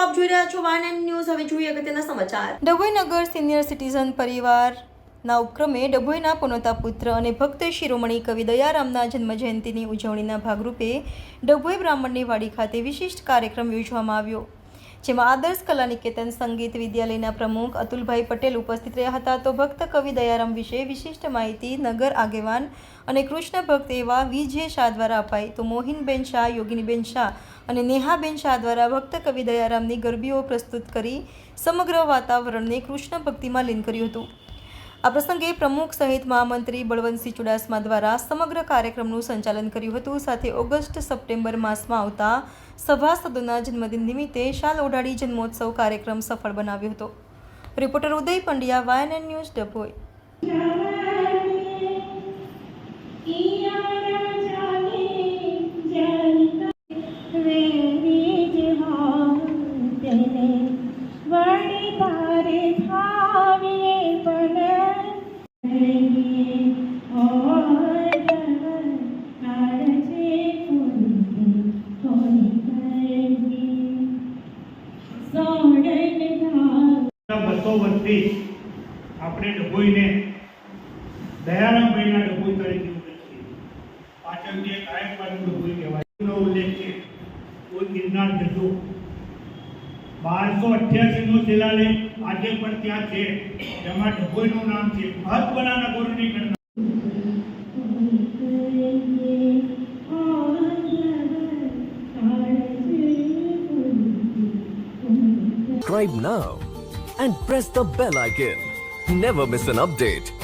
આપ જોઈ રહ્યા છો વાન એન્ડ ન્યૂઝ. હવે જોઈએ અગત્યના સમાચાર. ડભોઈ નગર સિનિયર સિટીઝન પરિવારના ઉપક્રમે ડભોઈના પુનતા પુત્ર અને ભક્ત શિરોમણી કવિ દયારામના જન્મજયંતિની ઉજવણીના ભાગરૂપે ડભોઈ બ્રાહ્મણની વાડી ખાતે વિશિષ્ટ કાર્યક્રમ યોજવામાં આવ્યો. જેમાં આદર્શ કલા નિકેતન સંગીત વિદ્યાલયના પ્રમુખ અતુલભાઈ પટેલ ઉપસ્થિત રહ્યા હતા. તો ભક્ત કવિ દયારામ વિશે વિશિષ્ટ માહિતી નગર આગેવાન અને કૃષ્ણ ભક્ત એવા વિજય શાહ દ્વારા અપાઈ. તો મોહિનબેન શાહ, યોગિનીબેન શાહ અને નેહાબેન શાહ દ્વારા ભક્ત કવિ દયારામની ગરબીઓ પ્રસ્તુત કરી સમગ્ર વાતાવરણને કૃષ્ણ ભક્તિમાં લીન કર્યું હતું. આ પ્રસંગે પ્રમુખ સહિત મહામંત્રી બળવંતસિંહ ચુડાસમા દ્વારા સમગ્ર કાર્યક્રમનું સંચાલન કર્યું હતું. સાથે ઓગસ્ટ, સપ્ટેમ્બર માસમાં આવતા સભાસદોના જન્મદિન નિમિત્તે શાલ ઓઢાડી જન્મોત્સવ કાર્યક્રમ સફળ બનાવ્યો હતો. રિપોર્ટર ઉદય પંડ્યા વાયન એન્ડ ન્યૂઝ ડભોઈ. વળી બસો વર્ષથી આપણે ડભોઈને દયારામભાઈના ડભોઈ તરીકે ઓળખીએ પાછળ જે કાયકવાનું ડભોઈ કહેવાય. ઉલ્લેખ છે. કોઈ ગિરનાર જજો. બારસો અઠ્યાસી નો શિલાલેખ આજે પણ ત્યાં છે જેમાં ડભોઈનું નામ છે મહત્વના નગરોની ગણના subscribe now and press the bell icon. Never miss an update.